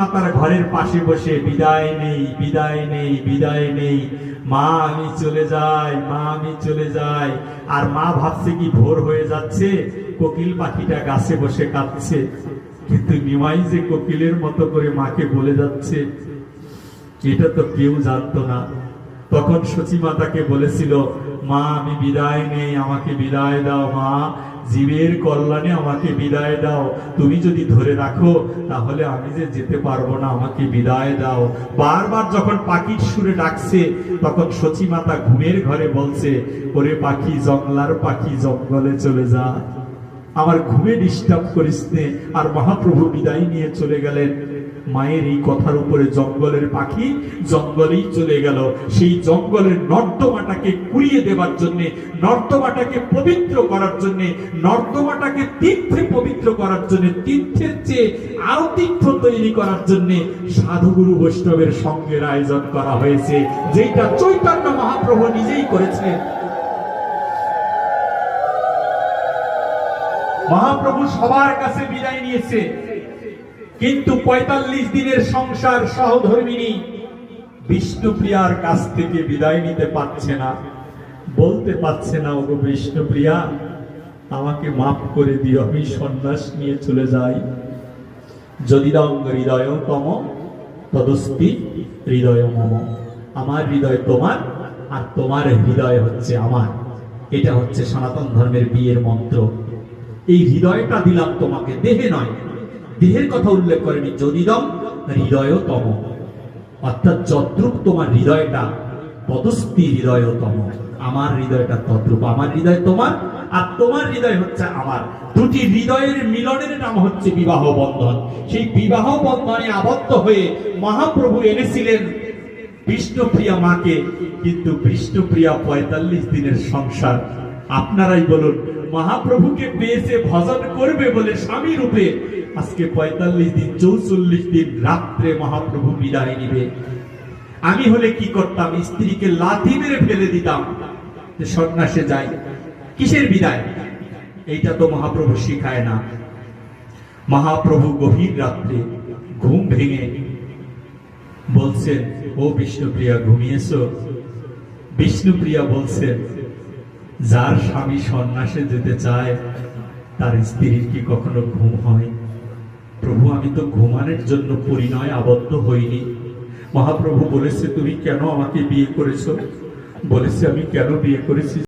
তার ঘরের পাশে বসে, বিদায় নেই বিদায় নেই বিদায় নেই। মা, আমি চলে যাই, মা, আমি চলে যাই। আর মা ভাবছে কি ভোর হয়ে যাচ্ছে, কোকিল পাখিটা গাছে বসে কাঁদছে। কিন্তু নিমাই যে কোকিলের মতো করে মাকে বলে যাচ্ছে, এটা তো কেউ জানতো না। তখন সচী মাতাকে বলেছিল মা, আমি বিদায় নেই, আমাকে বিদায় দাও মা। জীবের কল্যাণে আমাকে বিদায় দাও। তুমি যদি ধরে রাখো, তাহলে আমি যে যেতে পারব না, আমাকে বিদায় দাও। বারবার যখন পাখির সুরে ডাকছে, তখন সচিমাতা ঘুমের ঘরে বলছে, ওরে পাখি, জঙ্গলার পাখি, জঙ্গলে চলে যা। আমার ঘুমে ডিস্টার্ব করিস আর মহাপ্রভু বিদায় নিয়ে চলে গেলেন। মায়ের এই কথার উপরে জঙ্গলের পাখি জঙ্গলেই চলে গেল। সেই জঙ্গলের নর্দমাটাকে কুড়িয়ে দেবার জন্য, নর্দমাটাকে পবিত্র করার জন্য, নর্দমাটাকে তীর্থে পবিত্র করার জন্য, তীর্থের চেয়ে আরও তীর্থ তৈরি করার জন্য সাধুগুরু বৈষ্ণবের সঙ্গের আয়োজন করা হয়েছে। যেটা চৈতন্য মহাপ্রভু নিজেই করেছেন মহাপ্রভু সবার কাছে বিদায় নিয়েছে। কিন্তু পঁয়তাল্লিশ দিনের সংসার সহধর্মিনী বিষ্ণুপ্রিয়ার কাছ থেকে বিদায় নিতে পারছে না। বলতে পারছে না, ওগো বিষ্ণুপ্রিয়া, আমাকে মাফ করে দিও, আমি সন্ন্যাস নিয়ে চলে যাই। যদি হৃদয় তম, তদস্তি হৃদয় মম। আমার হৃদয় তোমার, আর তোমার হৃদয় হচ্ছে আমার। এটা হচ্ছে সনাতন ধর্মের বিয়ের মন্ত্র। এই হৃদয়টা দিলাম তোমাকে, দেহে নয়। দেহের কথা উল্লেখ করেনি, যদিদম হৃদয় তম অর্থাৎ যদ্রূপ তোমার হৃদয়টা পদস্তি হৃদয়তম। আমার হৃদয়টা তদ্রূপ আমার হৃদয় তোমার, আর তোমার হৃদয় হচ্ছে আমার। দুটি হৃদয়ের মিলনের নাম হচ্ছে বিবাহ বন্ধন। সেই বিবাহ বন্ধনে আবদ্ধ হয়ে মহাপ্রভু এনেছিলেন বিষ্ণুপ্রিয়া মাকে। কিন্তু বিষ্ণুপ্রিয়া পঁয়তাল্লিশ দিনের সংসার। আপনারাই বলুন মহাপ্রভুকে পেয়েছে ভজন করবে বলে স্বামী রূপে। আজকে পঁয়তাল্লিশ দিন, চৌচল্লিশ দিন রাত্রে মহাপ্রভু বিদায় নিবে। আমি হলে কি করতাম? স্ত্রীকে লাথি মেরে ফেলে দিতাম। সন্ন্যাসে যাই। কিসের বিদায়? এইটা তো মহাপ্রভু শিখায় না। মহাপ্রভু গভীর রাত্রে ঘুম ভেঙে বলছেন, ও বিষ্ণুপ্রিয়া, ঘুমিয়েছো? বিষ্ণুপ্রিয়া বলছেন যার স্বামী সন্ন্যাসে যেতে চায়, তার স্ত্রীর কি কখনো ঘুম হয়? প্রভু, আমি তো ঘুমানের জন্য পরিণয় আবদ্ধ হইনি। মহাপ্রভু বলেছে, তুমি কেন আমাকে বিয়ে করেছ? বলেছে, আমি কেন বিয়ে করেছি?